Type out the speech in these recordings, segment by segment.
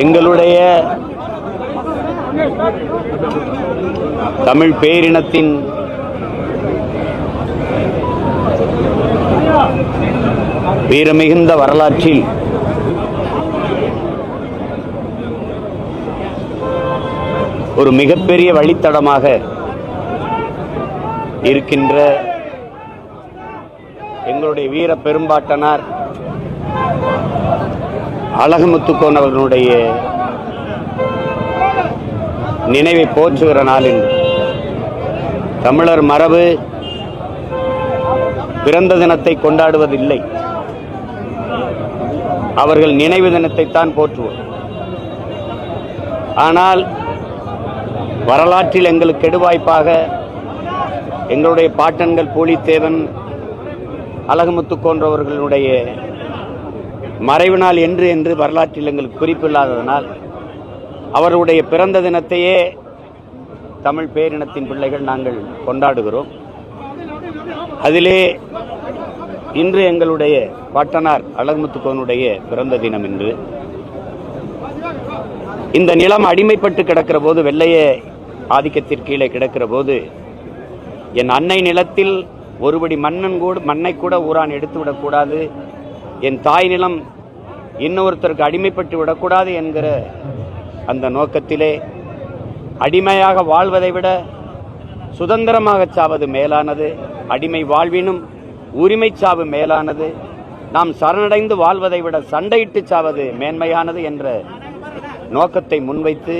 எங்களுடைய தமிழ் பேரினத்தின் வீரமிகுந்த வரலாற்றில் ஒரு மிகப்பெரிய வழித்தடமாக இருக்கின்ற எங்களுடைய வீர பெரும்பாட்டனார் அழகமுத்துக்கோன் அவர்களுடைய நினைவை போற்றுகிற நாளில் தமிழர் மரபு பிறந்த தினத்தை கொண்டாடுவதில்லை. அவர்கள் நினைவு தினத்தை தான் போற்றுவோம் ஆனால் வரலாற்றில் எங்களுக்கு கெடுவாய்ப்பாக எங்களுடைய பாட்டன்கள் பூலித்தேவன் அழகுமுத்து போன்றவர்களுடைய மறைவு நாள் என்று என்று வரலாற்றில் எங்களுக்கு குறிப்பில்லாததனால் அவருடைய பிறந்த தினத்தையே தமிழ் பேரினத்தின் பிள்ளைகள் நாங்கள் கொண்டாடுகிறோம். அதிலே இன்று எங்களுடைய பாட்டனார் அழகுமுத்துக்கோனுடைய பிறந்த தினம் இன்று. இந்த நிலம் அடிமைப்பட்டு கிடக்கிற போது வெள்ளைய ஆதிக்கத்திற்கு கீழே கிடக்கிற போது என் அன்னை நிலத்தில் ஒருபடி மன்னன் கூட மண்ணை கூட ஊரான் எடுத்து விடக்கூடாது என் தாய் நிலம் இன்னொருத்தருக்கு அடிமைப்பட்டு விடக்கூடாது என்கிற அந்த நோக்கத்திலே அடிமையாக வாழ்வதை விட சுதந்திரமாக சாவது மேலானது அடிமை வாழ்வினும் உரிமை சாவு மேலானது நாம் சரணடைந்து வாழ்வதை விட சண்டையிட்டு சாவது மேன்மையானது என்ற நோக்கத்தை முன்வைத்து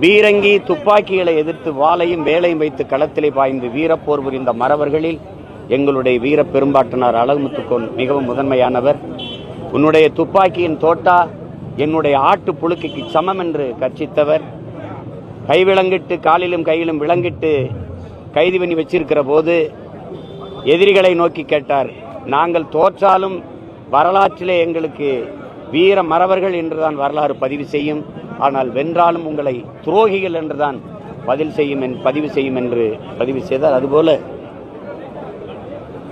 பீரங்கி துப்பாக்கிகளை எதிர்த்து வாளையும் வேலையும் வைத்து களத்திலே பாய்ந்து வீரப்போர் புரிந்த மறவர்களில் எங்களுடைய வீர பெரும்பாட்டனார் அழகுமுத்துக்கோன் மிகவும் முதன்மையானவர். உன்னுடைய துப்பாக்கியின் தோட்டா என்னுடைய ஆட்டு புழுக்கைக்கு சமம் என்று கர்ச்சித்தவர் கைவிலங்கிட்டு காலிலும் கையிலும் விளங்கிட்டு கைது பண்ணி வச்சிருக்கிற போது எதிரிகளை நோக்கி கேட்டார் நாங்கள் தோற்றாலும் வரலாற்றிலே எங்களுக்கு வீர மறவர்கள் என்றுதான் வரலாறு பதிவு செய்யும். ஆனால் வென்றாலும் உங்களை துரோகிகள் என்றுதான் பதில் செய்யும் பதிவு செய்யும் என்று பதிவு செய்தார். அதுபோல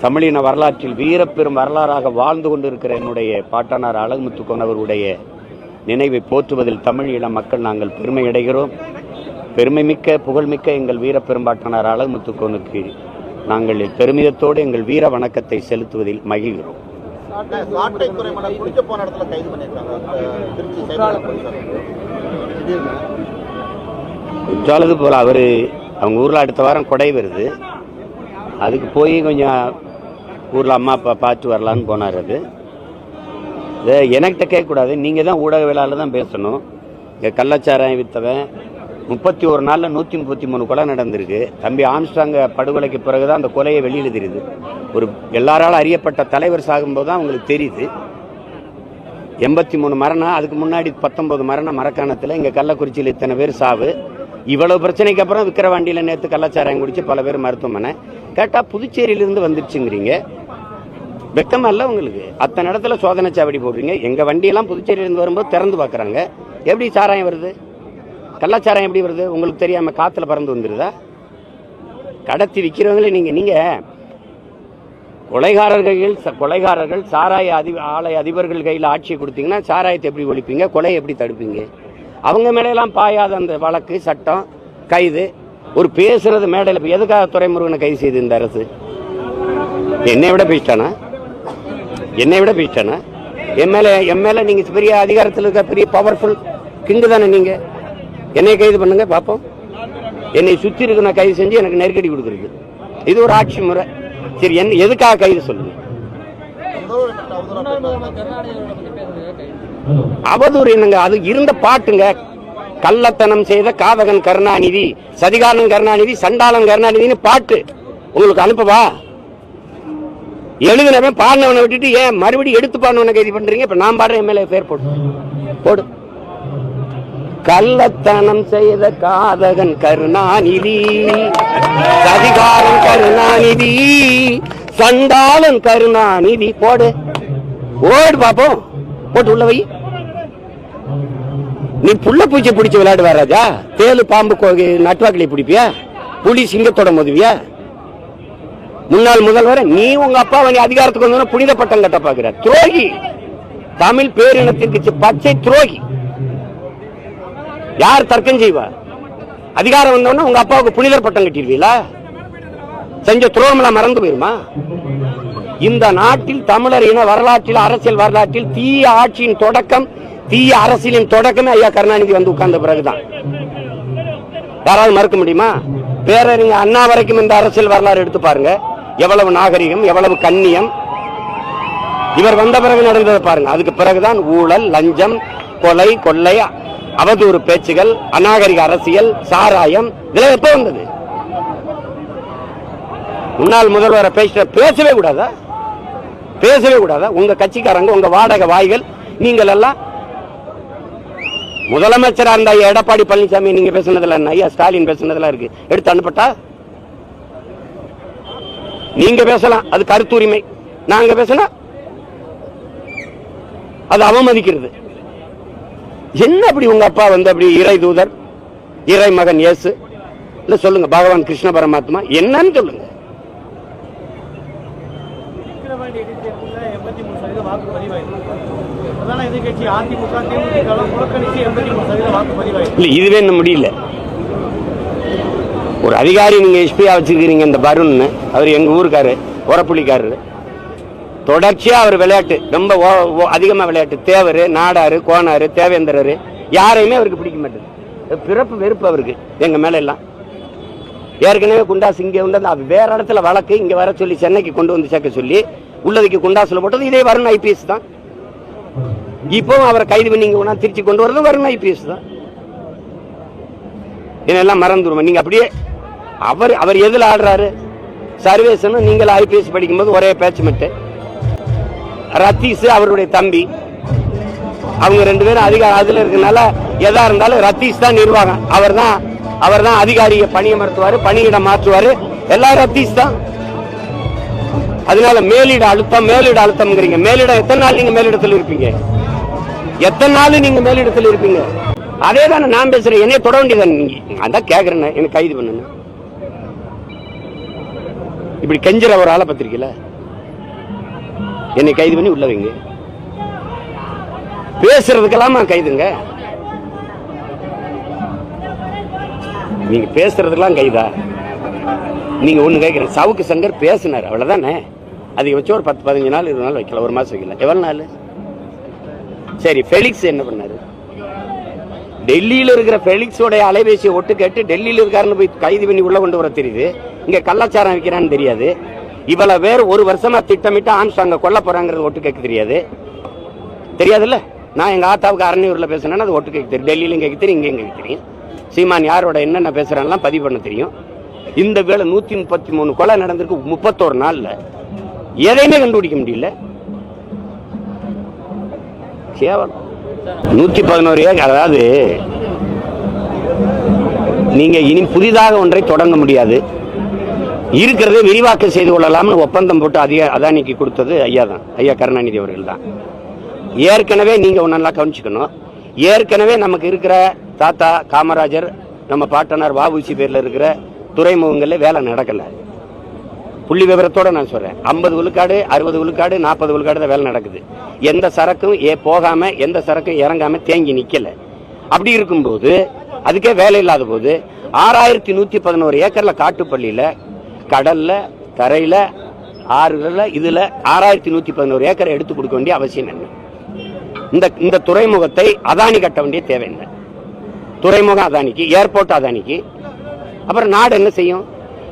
தமிழின வரலாற்றில் வீரப்பெரும் வரலாறாக வாழ்ந்து கொண்டிருக்கிற என்னுடைய பாட்டனார் அழகுமுத்துக்கோன் அவருடைய நினைவை போற்றுவதில் தமிழ் இன மக்கள் நாங்கள் பெருமை அடைகிறோம். பெருமைமிக்க புகழ்மிக்க எங்கள் வீர பெரும்பாட்டனார் அழகுமுத்துக்கோனுக்கு நாங்கள் பெருமிதத்தோடு எங்கள் வீர வணக்கத்தை செலுத்துவதில் மகிழ்கிறோம். குற்றாலது போல அவர் அவங்க ஊரில் அடுத்த வாரம் கொடை வருது. அதுக்கு போய் கொஞ்சம் ஊரில் அம்மா அப்பா பார்த்து வரலான்னு போனார் அது. இதை என்கிட்ட கேட்கக்கூடாது. நீங்கள் தான் ஊடகவியலாளர் தான் பேசணும். இங்கே கள்ளச்சாராயம் வித்தவன். முப்பத்தி ஒரு நாளில் நூற்றி முப்பத்தி மூணு கொலை நடந்திருக்கு. தம்பி ஆம்ஸ்டாங்க படுகொலைக்கு பிறகு தான் அந்த கொலையை வெளியில் தெரியுது. ஒரு எல்லாராலும் அறியப்பட்ட தலைவர் சாகும்போது தான் அவங்களுக்கு தெரியுது. எண்பத்தி மூணு மரணம் அதுக்கு முன்னாடி பத்தொன்பது மரணம் மரக்காணத்தில். இங்கே கள்ளக்குறிச்சியில் இத்தனை பேர் சாவு. இவ்வளவு பிரச்சனைக்கு அப்புறம் விக்கிரவாண்டியில் நேற்று கள்ளச்சாராயம் குடிச்சு பல பேர் மருத்துவமனை. கேட்டால் புதுச்சேரியிலிருந்து வந்துருச்சுங்கிறீங்க. வெக்கமா இல்லை உங்களுக்கு. அத்தனை இடத்துல சோதனை சாவடி போடுறீங்க. எங்கள் வண்டியெல்லாம் புதுச்சேரியிலேருந்து வரும்போது திறந்து பார்க்குறாங்க எப்படி சாராயம் வருது? கள்ளச்சாராயம் எப்படி வருது? உங்களுக்கு தெரியாமல் காற்றுல பறந்து வந்துடுதா கடத்தி விற்கிறவங்களே நீங்கள் நீங்கள் கொலைகாரர்கள் ச- கொலைகாரர்கள் சாராய அதி ஆலய அதிபர்கள் கையில் ஆட்சியை கொடுத்தீங்கன்னா சாராயத்தை எப்படி ஒழிப்பீங்க? கொலையை எப்படி தடுப்பீங்க? அவங்க மேலையெல்லாம் பாயாத அந்த வழக்கு சட்டம் கைது. ஒரு பேசுறது மேடையில் எதுக்காக துறைமுருகனை கைது செய்து இந்த அரசு? என்னை விட பேசிட்டானா? என்னை விட பேசிட்டானா எம்எல்ஏ மேல என் மேல நீங்க பெரிய அதிகாரத்தில் இருக்க பெரிய பவர்ஃபுல் கிங்கு தானே நீங்க. என்னை கைது பண்ணுங்க பார்ப்போம் என்னை சுத்தி இருக்க நான் கைது செஞ்சு எனக்கு நெருக்கடி கொடுக்குறது இது ஒரு ஆட்சி முறை. சரி என்ன எதுக்காக கைது சொல்லுங்க? அவதூறு என்னங்க? அது இருந்த பாட்டுங்க. கள்ளத்தனம் செய்த காதகன் கருணாநிதி சதிகாரன் கருணாநிதி சண்டாளன் கருணாநிதினு பாட்டு. உங்களுக்கு அனுப்பவா? எழுதினவன் பாடினவனை விட்டுட்டு ஏன் மறுபடியும் எடுத்து பாடினவனை கைது பண்றீங்க? இப்ப நான் பாடுறேன் எம்எல்ஏ பேர் போடு. போடு. கள்ளத்தனம் செய்த காதகன் கருணாநிதி சதிகாரன் கருணாநிதி சண்டாளன் கருணாநிதி போடு. ஓடு பாப்போம். போட்டு உள்ள வை. நீ புள்ள பூச்சி பிடிச்சி விளையாடுவா ராஜா? தேலு பாம்பு கோ- பிடிப்பியா? புலி சிங்கத்தோட மோதுவியா? முன்னாள் முதல்வர் நீ உங்க அப்பாவை நீ அதிகாரத்துக்கு வந்தோன்னா புனித பட்டம் கட்ட பாக்குற துரோகி. தமிழ் பேரினத்திற்கு பச்சை துரோகி. யார் தர்க்கம் செய்வா? அதிகாரம் வந்தோடனே உங்க அப்பாவுக்கு புனிதர் பட்டம் கட்டிடுவீங்களா செஞ்ச துரோகமெல்லாம் மறந்து போயிருமா? இந்த நாட்டில் தமிழர் இன வரலாற்றில் அரசியல் வரலாற்றில் தீய ஆட்சியின் தொடக்கம் தீய அரசியலின் தொடக்கமே ஐயா கருணாநிதி வந்து உட்கார்ந்த பிறகுதான். யாராவது மறுக்க முடியுமா? பேரறிஞர் அண்ணா வரைக்கும் இந்த அரசியல் வரலாறு எடுத்து பாருங்க. எவ்வளவு நாகரிகம் எவ்வளவு கண்ணியம். இவர் வந்த பிறகு நடந்ததை பாருங்க. அதுக்கு பிறகுதான் ஊழல் லஞ்சம் கொலை கொள்ளை அவதூறு பேச்சுகள் அநாகரிக அரசியல் சாராயம் இதெல்லாம் எப்ப வந்தது? முன்னாள் முதல்வரை பேச பேசவே கூடாதா? பேசவே கூடாதா? உங்க கட்சிக்காரங்க உங்க வாடகை வாய்கள் நீங்கள் எல்லாம் முதலமைச்சராக இருந்த எடப்பாடி பழனிசாமி நீங்க பேசுனதுல என்ன? ஐயா ஸ்டாலின் பேசுனதுல இருக்கு. எடுத்து அனுப்பட்டா? நீங்க பேசலாம் அது கருத்துரிமை நாங்க பேசினா அது அவமதிக்கிறது. என்ன அப்படி உங்க அப்பா வந்து அப்படி இறை தூதர் இறை மகன் இயேசு? இல்ல சொல்லுங்க பகவான் கிருஷ்ண பரமாத்மா என்னன்னு சொல்லுங்க. இதுவே இன்னும் முடியல. ஒரு அதிகாரி நீங்கள் எஸ்பியாக வச்சுருக்கிறீங்க இந்த பருன்னு. அவர் எங்கள் ஊருக்காரு உரப்புள்ளிக்காரரு தொடர்ச்சியாக அவர் விளையாட்டு ரொம்ப ஓ- ஓ- விளையாட்டு. தேவர் நாடாரு கோனார் தேவேந்திரர் யாரையுமே அவருக்கு பிடிக்க மாட்டேது பிறப்பு வெறுப்பு அவருக்கு எங்கள் மேலே எல்லாம் ஏற்கனவே குண்டாஸ் இங்கே வந்து அது வேற இடத்துல வழக்கு இங்கே வர சொல்லி சென்னைக்கு கொண்டு வந்து சேர்க்க சொல்லி உள்ளதுக்கு குண்டாசில் போட்டது இதே வருண் ஐபிஎஸ் தான். இப்போவும் அவரை கைது பண்ணி இங்க திருச்சி கொண்டு வரதும் வருண் ஐபிஎஸ் தான். இதெல்லாம் மறந்துடுவோம் நீங்கள் அப்படியே அவர் அவர் எதில் ஆடுறாரு? சர்வேசனும் நீங்கள் ஐபிஎஸ் படிக்கும்போது ஒரே பேச்சு மட்டு ரத்தீஸ் அவருடைய தம்பி. அவங்க ரெண்டு பேரும் அதிக அதில் இருக்கனால எதா இருந்தாலும் ரத்தீஸ் தான் நிர்வாகம். அவர் தான் அவர் தான் அதிகாரியை பணியமர்த்துவாரு பணியிடம் மாற்றுவார். எல்லாம் ரத்தீஸ் தான். அதனால மேலிட அழுத்தம் மேலிட அழுத்தம்ங்கிறீங்க. மேலிடம் எத்தனை நாள் நீங்க மேலிடத்தில் இருப்பீங்க? எத்தனை நாள் நீங்க மேலிடத்தில் இருப்பீங்க? அதே தானே நான் பேசுறேன். என்னைய தொட வேண்டியதானே நீங்க? அதான் கேக்குறேன். எனக்கு கைது பண்ணுங்க. இப்படி கெஞ்சிற ஒரு ஆளை பத்திரிக்கல என்னை கைது பண்ணி உள்ள வைங்க. பேசுறதுக்கெல்லாமா கைதுங்க. நீங்க பேசுறதுக்கெல்லாம் கைதா? நீங்க ஒண்ணு கேட்கிறேன் சவுக்கு சங்கர் பேசினார். அவ்வளவுதானே? அதிகபட்சம் ஒரு பத்து பதினஞ்சு நாள் இருபது நாள் வைக்கல ஒரு மாசம் வைக்கல எவ்வளவு நாள்? சரி ஃபெலிக்ஸ் என்ன பண்ணாரு? டெல்லியில் இருக்கிற ஃபெலிக்ஸோட அலைபேசியை ஒட்டு கேட்டு டெல்லியில் இருக்காருன்னு போய் கைது பண்ணி உள்ள கொண்டு வர தெரியுது. இங்கே கள்ளச்சாரம் வைக்கிறான்னு தெரியாது. இவ்வளோ பேர் ஒரு வருஷமாக திட்டமிட்டு ஆம்ஸ்டாங்க கொல்ல போகிறாங்கிறது ஒட்டு கேட்க தெரியாது. தெரியாதுல்ல? நான் எங்கள் ஆத்தாவுக்கு அரணியூரில் பேசுனேன்னா அது ஒட்டு கேட்க தெரியும். டெல்லியிலும் கேட்க தெரியும் இங்கே கேட்க தெரியும். சீமான் யாரோட என்னென்ன பேசுறான்லாம் பதிவு பண்ண தெரியும். இந்த வேலை நூற்றி முப்பத்தி மூணு கொலை நடந்திருக்கு முப்பத்தோரு நாளில். எதையுமே கண்டுபிடிக்க முடியல. கேவலம். நூத்தி பதினோரு ஏக்கர் அதாவது நீங்க இனி புதிதாக ஒன்றை தொடங்க முடியாது. இருக்கிறதே விரிவாக்கம் செய்து கொள்ளலாம்னு ஒப்பந்தம் போட்டு அதிக அதானிக்கு கொடுத்தது ஐயா தான் ஐயா கருணாநிதி அவர்கள் தான். ஏற்கனவே நீங்க நல்லா கவனிச்சுக்கணும். ஏற்கனவே நமக்கு இருக்கிற தாத்தா காமராஜர் நம்ம பாட்டனார் வாபூசி பேரில் இருக்கிற துறைமுகங்களில் வேலை நடக்கலை. புள்ளி விவரத்தோட நான் சொல்றேன். ஐம்பது விழுக்காடு அறுபது விழுக்காடு நாற்பது விழுக்காடு தான் வேலை நடக்குது. எந்த சரக்கும் ஏ போகாம எந்த சரக்கும் இறங்காம தேங்கி நிக்கல. அப்படி இருக்கும்போது அதுக்கே வேலை இல்லாத போது ஆறாயிரத்தி நூத்தி பதினோரு ஏக்கர்ல காட்டுப்பள்ளியில கடல்ல தரையில ஆறுகள்ல இதுல ஆறாயிரத்தி நூத்தி பதினோரு ஏக்கரை எடுத்து கொடுக்க வேண்டிய அவசியம் என்ன? இந்த இந்த துறைமுகத்தை அதானி கட்ட வேண்டிய தேவை என்ன? துறைமுகம் அதானிக்கு ஏர்போர்ட் அதானிக்கு அப்புறம் நாடு என்ன செய்யும்?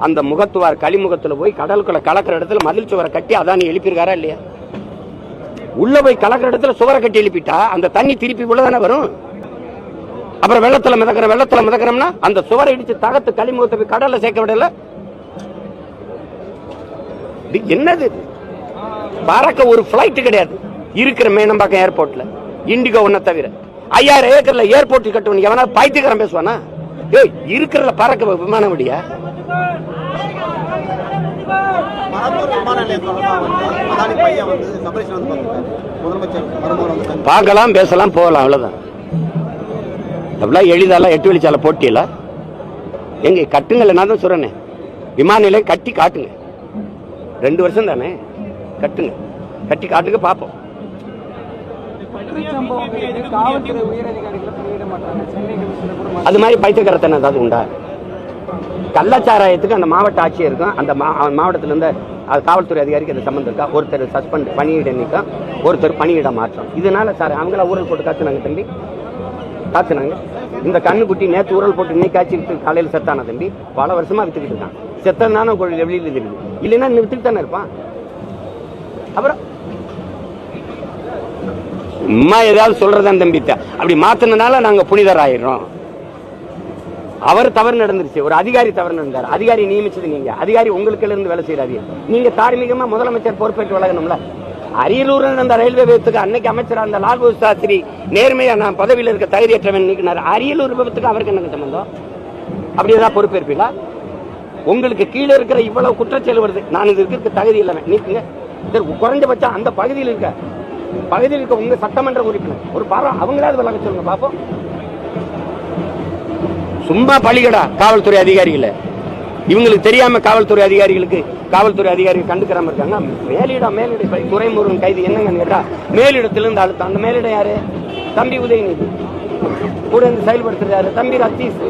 அந்த முகத்துவார் களிமுகத்துல போய் கடலுக்குள்ள கலக்கிற இடத்துல மதில் சுவரை கட்டி அதானி எழுப்பியிருக்காரா இல்லையா? உள்ள போய் கலக்கிற இடத்துல சுவரை கட்டி எழுப்பிட்டா அந்த தண்ணி திருப்பி உள்ளதானே வரும்? அப்புறம் வெள்ளத்துல மிதக்கிற வெள்ளத்துல மிதக்கிறோம்னா அந்த சுவரை இடிச்சு தகத்து களிமுகத்தை போய் கடல்ல சேர்க்க விடல? என்னது பறக்க ஒரு பிளைட் கிடையாது. இருக்கிற மேனம்பாக்கம் ஏர்போர்ட்ல இண்டிகோ ஒன்ன தவிர. ஐயாயிரம் ஏக்கர்ல ஏர்போர்ட் கட்டணும் எவனா பைத்தியக்காரன் பேசுவானா? ஏய் இருக்கிறல பறக்க விமானம் விடியா? பார்க்கலாம் பேசலாம் போகலாம் அவ்வளவுதான். அவ்வளோ எளிதால எட்டு வழிச்சால போட்டியில. எங்க கட்டுங்கல்ல நான் தான் சொல்றேனே. விமான நிலையம் கட்டி காட்டுங்க. ரெண்டு வருஷம் தானே? கட்டுங்க. கட்டி காட்டுங்க பார்ப்போம். அது மாதிரி பைத்தியக்காரத்தனை ஏதாவது உண்டா? கள்ளச்சாராயத்துக்கு அந்த மாவட்ட ஆட்சியருக்கும் அந்த மா அவன் இருந்த அது காவல்துறை அதிகாரிக்கு அது சம்மந்தம் இருக்கா? ஒருத்தர் சஸ்பெண்ட் பணியிட நீக்கம் ஒருத்தர் பணியிட மாற்றம். இதனால சார் அவங்கள ஊரல் போட்டு காத்துனாங்க தம்பி. காத்துனாங்க இந்த கண்ணுக்குட்டி நேற்று ஊரல் போட்டு இன்னைக்கு காய்ச்சி காலையில் செத்தான தம்பி? பல வருஷமா வித்துக்கிட்டு இருக்கான். செத்தனான வெளியில் தெரியுது. இல்லைன்னா நீ வித்துட்டு தானே இருப்பான். அப்புறம்? அம்மா ஏதாவது சொல்றதான் தம்பி. அப்படி மாத்தினதுனால நாங்கள் புனிதர் ஆயிடுறோம் அவர் தவறு நடந்துருச்சு. ஒரு அதிகாரி தவறு நடந்தார். அதிகாரி நியமிச்சது நீங்க. அதிகாரி உங்களுக்கு இருந்து வேலை செய்யறாரு நீங்க தார்மீகமா முதலமைச்சர் பொறுப்பேற்று வழங்கணும்ல. அரியலூர் நடந்த ரயில்வே விபத்துக்கு அன்னைக்கு அமைச்சர் அந்த லால் பகதூர் சாஸ்திரி நேர்மையா நான் பதவியில் இருக்க தகுதியற்றவன் நீக்கினார். அரியலூர் விபத்துக்கு அவருக்கு என்ன சம்பந்தம்? அப்படி ஏதாவது பொறுப்பேற்பீங்களா? உங்களுக்கு கீழே இருக்கிற இவ்வளவு குற்றச்செயல் வருது நான் இது இருக்க தகுதி இல்லாம நீக்குங்க. சரி, குறைஞ்சபட்சம் அந்த பகுதியில் இருக்க பகுதியில் இருக்க உங்க சட்டமன்ற உறுப்பினர் ஒரு பாரம் அவங்களாவது விளக்க சொல்லுங்க பார்ப்போம் சும்மா பழிகடா காவல்துறை அதிகாரிகளை. இவங்களுக்கு தெரியாம காவல்துறை அதிகாரிகளுக்கு காவல்துறை அதிகாரிகள் கண்டுக்கிறாம இருக்காங்க. மேலிடம் மேலிட துறைமுருகன் துரைமுருகன் கைது என்னங்கன்னு கேட்டா மேலிடத்திலிருந்து அழுத்தம் அந்த மேலிடம் யாரு? தம்பி உதயநிதி. கூட இருந்து செயல்படுத்துறாரு தம்பி ரத்தீஷ்